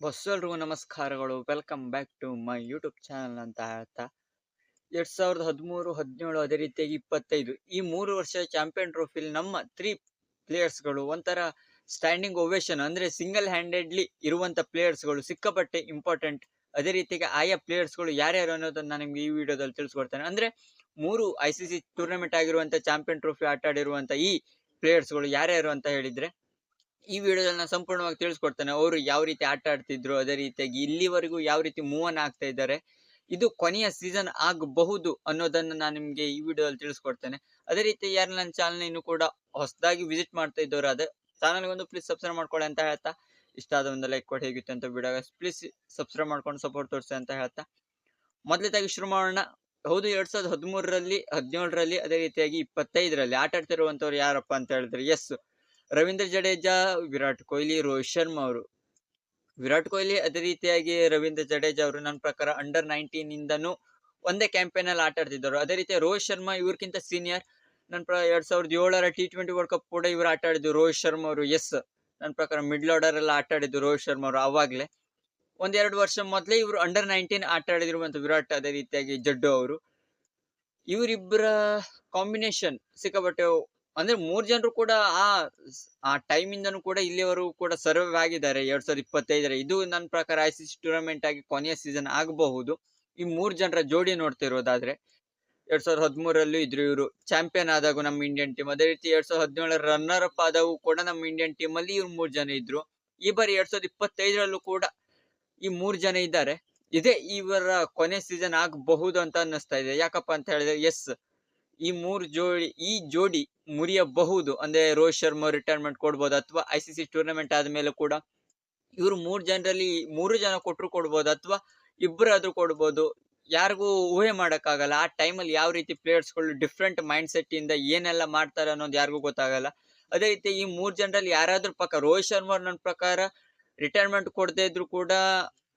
Bus ಎಲ್ರಿಗೂ ನಮಸ್ಕಾರಗಳು. Welcome back to my YouTube channel ಅಂತ ಹೇಳ್ತಾ. ಎರಡ್ ಸಾವಿರದ ಹದಿಮೂರು, ಹದಿನೇಳು ಅದೇ ರೀತಿಯಾಗಿ ಇಪ್ಪತ್ತೈದು. ಈ ಮೂರು ವರ್ಷ ಚಾಂಪಿಯನ್ ಟ್ರೋಫಿಲಿ ನಮ್ಮ ತ್ರೀ ಪ್ಲೇಯರ್ಸ್ಗಳು ಒಂಥರ ಸ್ಟ್ಯಾಂಡಿಂಗ್ ಓವೇಶನ್ ಅಂದರೆ ಸಿಂಗಲ್ ಹ್ಯಾಂಡೆಡ್ಲಿ ಇರುವಂಥ ಪ್ಲೇಯರ್ಸ್ಗಳು ಸಿಕ್ಕಾಪಟ್ಟೆ ಇಂಪಾರ್ಟೆಂಟ್ ಅದೇ ರೀತಿಯಾಗಿ ಆಯಾ ಪ್ಲೇಯರ್ಸ್ಗಳು ಯಾರ್ಯಾರು ಅನ್ನೋದನ್ನು ನಾನು ನಿಮಗೆ ಈ ವಿಡಿಯೋದಲ್ಲಿ ತಿಳಿಸ್ಕೊಡ್ತೇನೆ. ಅಂದರೆ ಮೂರು ಐ ಸಿ ಸಿ ಟೂರ್ನಮೆಂಟ್ ಆಗಿರುವಂಥ ಚಾಂಪಿಯನ್ ಟ್ರೋಫಿ ಆಟ ಆಡಿರುವಂಥ ಈ ಪ್ಲೇಯರ್ಸ್ಗಳು ಯಾರ್ಯಾರು ಅಂತ ಹೇಳಿದ್ರೆ ಈ ವಿಡಿಯೋದಲ್ಲಿ ನಾನು ಸಂಪೂರ್ಣವಾಗಿ ತಿಳಿಸ್ಕೊಡ್ತೇನೆ. ಅವರು ಯಾವ ರೀತಿ ಆಟ ಆಡ್ತಿದ್ರು, ಅದೇ ರೀತಿಯಾಗಿ ಇಲ್ಲಿವರೆಗೂ ಯಾವ ರೀತಿ ಮೂವ್ ಆಗ್ತಾ ಇದ್ದಾರೆ, ಇದು ಕೊನೆಯ ಸೀಸನ್ ಆಗಬಹುದು ಅನ್ನೋದನ್ನ ನಾನು ನಿಮಗೆ ಈ ವಿಡಿಯೋದಲ್ಲಿ ತಿಳಿಸ್ಕೊಡ್ತೇನೆ. ಅದೇ ರೀತಿ ಯಾರು ನನ್ನ ಚಾನಲ್ ಕೂಡ ಹೊಸದಾಗಿ ವಿಸಿಟ್ ಮಾಡ್ತಾ ಇದ್ದವರು ಅದೇ ಚಾನಲ್ ಒಂದು ಪ್ಲೀಸ್ ಸಬ್ಸ್ಕ್ರೈಬ್ ಮಾಡ್ಕೊಳ್ಳಿ ಅಂತ ಹೇಳ್ತಾ, ಇಷ್ಟ ಆದ ಒಂದು ಲೈಕ್ ಕೊಟ್ಟು ಹೇಗಿತ್ತು ಅಂತ ವಿಡಿಯೋ ಪ್ಲೀಸ್ ಸಬ್ಸ್ಕ್ರೈಬ್ ಮಾಡ್ಕೊಂಡು ಸಪೋರ್ಟ್ ತೋರಿಸಿ ಅಂತ ಹೇಳ್ತಾ. ಮೊದಲೇದಾಗಿ ಶುರು ಮಾಡೋಣ. ಹೌದು, ಎರಡ್ ಸಾವಿರದ ಹದಿಮೂರರಲ್ಲಿ, ಹದಿನೇಳರಲ್ಲಿ, ಅದೇ ರೀತಿಯಾಗಿ ಇಪ್ಪತ್ತೈದರಲ್ಲಿ ಆಟ ಆಡ್ತಿರುವಂತವ್ರು ಯಾರಪ್ಪ ಅಂತ ಹೇಳಿದ್ರೆ ಎಸ್ ರವೀಂದ್ರ ಜಡೇಜಾ, ವಿರಾಟ್ ಕೊಹ್ಲಿ, ರೋಹಿತ್ ಶರ್ಮಾ ಅವರು. ವಿರಾಟ್ ಕೊಹ್ಲಿ ಅದೇ ರೀತಿಯಾಗಿ ರವೀಂದ್ರ ಜಡೇಜಾ ಅವರು ನನ್ನ ಪ್ರಕಾರ ಅಂಡರ್ ನೈನ್ಟೀನ್ ಇಂದನೂ ಒಂದೇ ಕ್ಯಾಂಪೇನ್ ಅಲ್ಲಿ ಆಟ ಆಡ್ತಿದ್ದರು ಅದೇ ರೀತಿ ರೋಹಿತ್ ಶರ್ಮಾ ಇವ್ರಕ್ಕಿಂತ ಸೀನಿಯರ್ ನನ್ನ ಪ್ರ ಎರಡ್ ಸಾವಿರದ ಏಳರ ಟಿ ಟ್ವೆಂಟಿ ವರ್ಲ್ಡ್ ಕಪ್ ಕೂಡ ಇವರು ಆಟ ಆಡಿದ್ರು ರೋಹಿತ್ ಶರ್ಮಾ ಅವರು ಎಸ್ ನನ್ನ ಪ್ರಕಾರ ಮಿಡ್ಲ್ ಆರ್ಡರ್ ಎಲ್ಲ ಆಟ ಆಡಿದ್ರು ರೋಹಿತ್ ಶರ್ಮಾ ಅವರು ಅವಾಗಲೇ. ಒಂದೆರಡು ವರ್ಷ ಮೊದಲೇ ಇವರು ಅಂಡರ್ ನೈನ್ಟೀನ್ ಆಟ ಆಡಿದಿರುವಂತ ವಿರಾಟ್ ಅದೇ ರೀತಿಯಾಗಿ ಜಡ್ಡು ಅವರು. ಇವರಿಬ್ಬರ ಕಾಂಬಿನೇಷನ್ ಸಿಕ್ಕಾಪಟ್ಟೆ ಅಂದ್ರೆ ಮೂರ್ ಜನರು ಕೂಡ ಆ ಆ ಟೈಮ್ ಇಂದನೂ ಕೂಡ ಇಲ್ಲಿವರೆಗೂ ಕೂಡ ಸರ್ವೈವ್ ಆಗಿದ್ದಾರೆ. ಎರಡ್ ಸಾವಿರದ ಇಪ್ಪತ್ತೈದರ ಇದು ನನ್ನ ಪ್ರಕಾರ ಐ ಸಿ ಟೂರ್ನಮೆಂಟ್ ಆಗಿ ಕೊನೆಯ ಸೀಸನ್ ಆಗಬಹುದು. ಈ ಮೂರ್ ಜನರ ಜೋಡಿ ನೋಡ್ತಿರೋದಾದ್ರೆ ಎರಡ್ ಸಾವಿರದ ಹದಿಮೂರಲ್ಲೂ ಇದ್ರು ಇವರು. ಚಾಂಪಿಯನ್ ಆದಾಗೂ ನಮ್ಮ ಇಂಡಿಯನ್ ಟೀಮ್ ಅದೇ ರೀತಿ ಎರಡ್ ಸಾವಿರದ ಹದಿನೇಳರ ರನ್ನರ್ ಅಪ್ ಆದಾಗೂ ಕೂಡ ನಮ್ಮ ಇಂಡಿಯನ್ ಟೀಮ್ ಅಲ್ಲಿ ಇವ್ರು ಮೂರ್ ಜನ ಇದ್ರು. ಈ ಬಾರಿ ಎರಡ್ ಸಾವಿರದ ಇಪ್ಪತ್ತೈದರಲ್ಲೂ ಕೂಡ ಈ ಮೂರ್ ಜನ ಇದ್ದಾರೆ. ಇದೇ ಇವರ ಕೊನೆ ಸೀಸನ್ ಆಗಬಹುದು ಅಂತ ಅನ್ನಿಸ್ತಾ ಇದೆ. ಯಾಕಪ್ಪ ಅಂತ ಹೇಳಿದ್ರೆ ಎಸ್ ಈ ಮೂರು ಜೋಡಿ, ಈ ಜೋಡಿ ಮುರಿಯಬಹುದು. ಅಂದ್ರೆ ರೋಹಿತ್ ಶರ್ಮಾ ರಿಟೈರ್ಮೆಂಟ್ ಕೊಡ್ಬೋದು ಅಥವಾ ಐ ಸಿ ಸಿ ಟೂರ್ನಮೆಂಟ್ ಆದ್ಮೇಲೆ ಕೂಡ ಇವರು ಮೂರು ಜನರಲ್ಲಿ ಮೂರು ಜನ ಕೊಟ್ಟರು ಕೊಡ್ಬೋದು ಅಥವಾ ಇಬ್ಬರಾದ್ರೂ ಕೊಡ್ಬೋದು. ಯಾರಿಗೂ ಊಹೆ ಮಾಡೋಕ್ಕಾಗಲ್ಲ. ಆ ಟೈಮಲ್ಲಿ ಯಾವ ರೀತಿ ಪ್ಲೇಯರ್ಸ್ಗಳು ಡಿಫ್ರೆಂಟ್ ಮೈಂಡ್ ಸೆಟ್ ಇಂದ ಏನೆಲ್ಲ ಮಾಡ್ತಾರೆ ಅನ್ನೋದು ಯಾರಿಗೂ ಗೊತ್ತಾಗಲ್ಲ. ಅದೇ ರೀತಿ ಈ ಮೂರ್ ಜನರಲ್ಲಿ ಯಾರಾದ್ರೂ ಪಕ್ಕ ರೋಹಿತ್ ಶರ್ಮಾ ನನ್ನ ಪ್ರಕಾರ ರಿಟೈರ್ಮೆಂಟ್ ಕೊಡದೇ ಇದ್ರು ಕೂಡ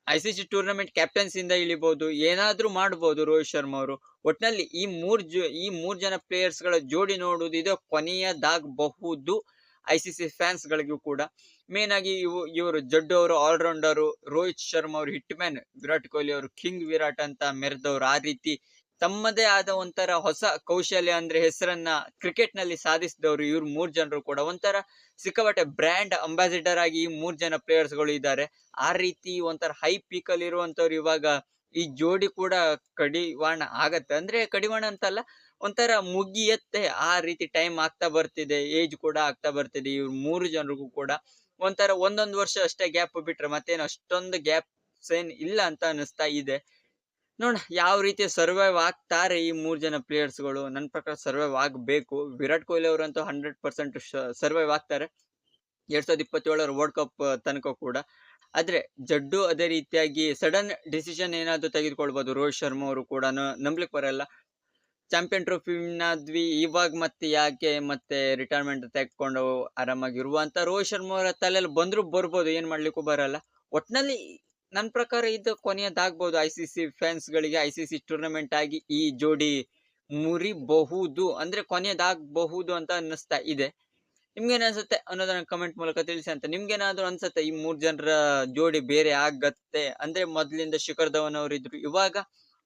I C C tournament captains ಇಂದ ಇಳಿಬಹುದು ಏನಾದ್ರೂ ಮಾಡ್ಬೋದು ರೋಹಿತ್ ಶರ್ಮಾ ಅವರು. ಒಟ್ನಲ್ಲಿ ಈ ಮೂರ್ ಜೋ, ಈ ಮೂರ್ ಜನ ಪ್ಲೇಯರ್ಸ್ಗಳ ಜೋಡಿ ನೋಡುವುದು ಇದು ಕೊನೆಯದಾಗಬಹುದು ಐ ಸಿ ಸಿ ಫ್ಯಾನ್ಸ್ ಗಳಿಗೂ ಕೂಡ. ಮೇನ್ ಆಗಿ ಇವು, ಇವರು ಜಡ್ಡು ಅವರು ಆಲ್ರೌಂಡರು ರೋಹಿತ್ ಶರ್ಮಾ ಅವರು ಹಿಟ್ ಮ್ಯಾನ್ ವಿರಾಟ್ ಕೊಹ್ಲಿ ಅವರು, ಕಿಂಗ್ ವಿರಾಟ್ ಅಂತ ಮೆರೆದವರು ಆ ರೀತಿ ತಮ್ಮದೇ ಆದ ಒಂಥರ ಹೊಸ ಕೌಶಲ್ಯ ಅಂದ್ರೆ ಹೆಸರನ್ನ ಕ್ರಿಕೆಟ್ನಲ್ಲಿ ಸಾಧಿಸಿದವರು ಇವ್ರು ಮೂರ್ ಜನರು ಕೂಡ. ಒಂಥರ ಸಿಕ್ಕಾಪಟ್ಟೆ ಬ್ರ್ಯಾಂಡ್ ಅಂಬಾಸಿಡರ್ ಆಗಿ ಈ ಮೂರ್ ಜನ ಪ್ಲೇಯರ್ಸ್ಗಳು ಇದ್ದಾರೆ. ಆ ರೀತಿ ಒಂಥರ ಹೈ ಪೀಕ್ ಅಲ್ಲಿ ಇರುವಂತವ್ರು ಇವಾಗ ಈ ಜೋಡಿ ಕೂಡ ಕಡಿವಾಣ ಆಗತ್ತೆ. ಅಂದ್ರೆ ಕಡಿವಾಣ ಅಂತಲ್ಲ, ಒಂಥರ ಮುಗಿಯತ್ತೆ. ಆ ರೀತಿ ಟೈಮ್ ಆಗ್ತಾ ಬರ್ತಿದೆ ಏಜ್ ಕೂಡ ಆಗ್ತಾ ಬರ್ತಿದೆ ಇವ್ರು ಮೂರು ಜನರಿಗೂ ಕೂಡ. ಒಂಥರ ಒಂದೊಂದು ವರ್ಷ ಅಷ್ಟೇ ಗ್ಯಾಪ್ ಬಿಟ್ರೆ ಮತ್ತೇನು ಅಷ್ಟೊಂದು ಗ್ಯಾಪ್ಸ್ ಏನ್ ಇಲ್ಲ ಅಂತ ಅನಿಸ್ತಾ ಇದೆ. ನೋಡ ಯಾವ ರೀತಿ ಸರ್ವೈವ್ ಆಗ್ತಾರೆ ಈ ಮೂರ್ ಜನ ಪ್ಲೇಯರ್ಸ್ಗಳು. ನನ್ನ ಪ್ರಕಾರ ಸರ್ವೈವ್ ಆಗ್ಬೇಕು. ವಿರಾಟ್ ಕೊಹ್ಲಿ ಅವರಂತೂ ಹಂಡ್ರೆಡ್ ಪರ್ಸೆಂಟ್ ಸರ್ವೈವ್ ಆಗ್ತಾರೆ. ಎರಡ್ ಸಾವಿರದ ಇಪ್ಪತ್ತೇಳರ ವರ್ಲ್ಡ್ ಕಪ್ ತನಕ ಕೂಡ. ಆದ್ರೆ ಜಡ್ಡು ಅದೇ ರೀತಿಯಾಗಿ ಸಡನ್ ಡಿಸಿಷನ್ ಏನಾದರೂ ತೆಗೆದುಕೊಳ್ಬೋದು. ರೋಹಿತ್ ಶರ್ಮಾ ಅವರು ಕೂಡ ನಂಬ್ಲಿಕ್ಕೆ ಬರಲ್ಲ. ಚಾಂಪಿಯನ್ ಟ್ರೋಫಿ ಆದ್ವಿ. ಇವಾಗ ಮತ್ತೆ ಯಾಕೆ ಮತ್ತೆ ರಿಟೈರ್ಮೆಂಟ್ ತೆಗೆದುಕೊಂಡು ಆರಾಮಾಗಿರುವಂತ ರೋಹಿತ್ ಶರ್ಮಾ ಅವರ ತಲೆಯಲ್ಲಿ ಬಂದ್ರು ಬರ್ಬೋದು. ಏನ್ ಮಾಡ್ಲಿಕ್ಕೂ ಬರಲ್ಲ. ಒಟ್ನಲ್ಲಿ ನನ್ನ ಪ್ರಕಾರ ಇದು ಕೊನೆಯದಾಗಬಹುದು ಐ ಸಿ ಸಿ ಫ್ಯಾನ್ಸ್ ಗಳಿಗೆ ಐ ಸಿ ಸಿ ಟೂರ್ನಮೆಂಟ್ ಆಗಿ ಈ ಜೋಡಿ ಮುರಿಬಹುದು. ಅಂದ್ರೆ ಕೊನೆಯದಾಗಬಹುದು ಅಂತ ಅನ್ನಿಸ್ತಾ ಇದೆ. ನಿಮ್ಗೇನ್ ಅನ್ಸುತ್ತೆ ಅನ್ನೋದನ್ನ ಕಮೆಂಟ್ ಮೂಲಕ ತಿಳಿಸಿ ಅಂತ. ನಿಮ್ಗೇನಾದ್ರೂ ಅನ್ಸುತ್ತೆ ಈ ಮೂರ್ ಜನರ ಜೋಡಿ ಬೇರೆ ಆಗತ್ತೆ? ಅಂದ್ರೆ ಮೊದ್ಲಿಂದ ಶಿಖರ್ ಧವನ್ ಅವರಿದ್ರು, ಇವಾಗ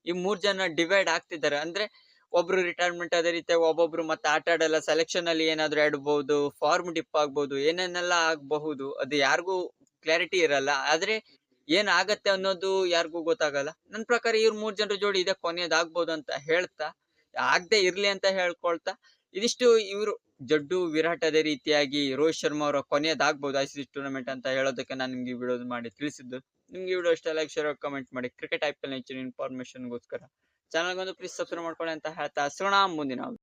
ಈ ಮೂರ್ ಜನ ಡಿವೈಡ್ ಆಗ್ತಿದ್ದಾರೆ. ಅಂದ್ರೆ ಒಬ್ರು ರಿಟೈರ್ಮೆಂಟ್ ಅದೇ ರೀತಿ, ಒಬ್ಬೊಬ್ರು ಮತ್ತೆ ಆಟ ಆಡಲ್ಲ ಸೆಲೆಕ್ಷನ್ ಅಲ್ಲಿ ಏನಾದ್ರು ಆಡ್ಬಹುದು ಫಾರ್ಮ್ ಡಿಪ್ ಆಗ್ಬಹುದು ಏನೇನೆಲ್ಲ ಆಗಬಹುದು, ಅದು ಯಾರಿಗೂ ಕ್ಲಾರಿಟಿ ಇರಲ್ಲ. ಆದ್ರೆ ಏನ್ ಆಗತ್ತೆ ಅನ್ನೋದು ಯಾರಿಗೂ ಗೊತ್ತಾಗಲ್ಲ. ನನ್ ಪ್ರಕಾರ ಇವ್ರ ಮೂರ್ ಜನರ ಜೋಡಿ ಇದೆ ಕೊನೆಯದಾಗ್ಬೋದು ಅಂತ ಹೇಳ್ತಾ, ಆಗದೆ ಇರ್ಲಿ ಅಂತ ಹೇಳ್ಕೊಳ್ತಾ, ಇದಿಷ್ಟು ಇವರು ಜಡ್ಡು ವಿರಾಟ್ ಅದೇ ರೀತಿಯಾಗಿ ರೋಹಿತ್ ಶರ್ಮಾ ಅವರ ಕೊನೆಯದಾಗ್ಬೋದು ಐ ಸಿ ಟೂರ್ನಮೆಂಟ್ ಅಂತ ಹೇಳೋದಕ್ಕೆ ನಾನು ನಿಮ್ಗೆ ವಿಡಿಯೋ ಮಾಡಿ ತಿಳಿಸಿದ್ದು. ನಿಮ್ಗೆ ವಿಡಿಯೋ ಇಷ್ಟ ಲೈಕ್ ಶೇರ್ ಕಮೆಂಟ್ ಮಾಡಿ. ಕ್ರಿಕೆಟ್ ಐ ಪಿ ಎಲ್ ಹೆಚ್ಚಿನ ಇನ್ಫಾರ್ಮೇಶನ್ಗೋಸ್ಕರ ಚಾನಲ್ಗೊಂದು ಪ್ಲೀಸ್ ಸಬ್ಸ್ಕ್ರೈಬ್ ಮಾಡ್ಕೊಳ್ಳಿ ಅಂತ ಹೇಳ್ತಾ, ಸಿಗೋಣ ಮುಂದಿನ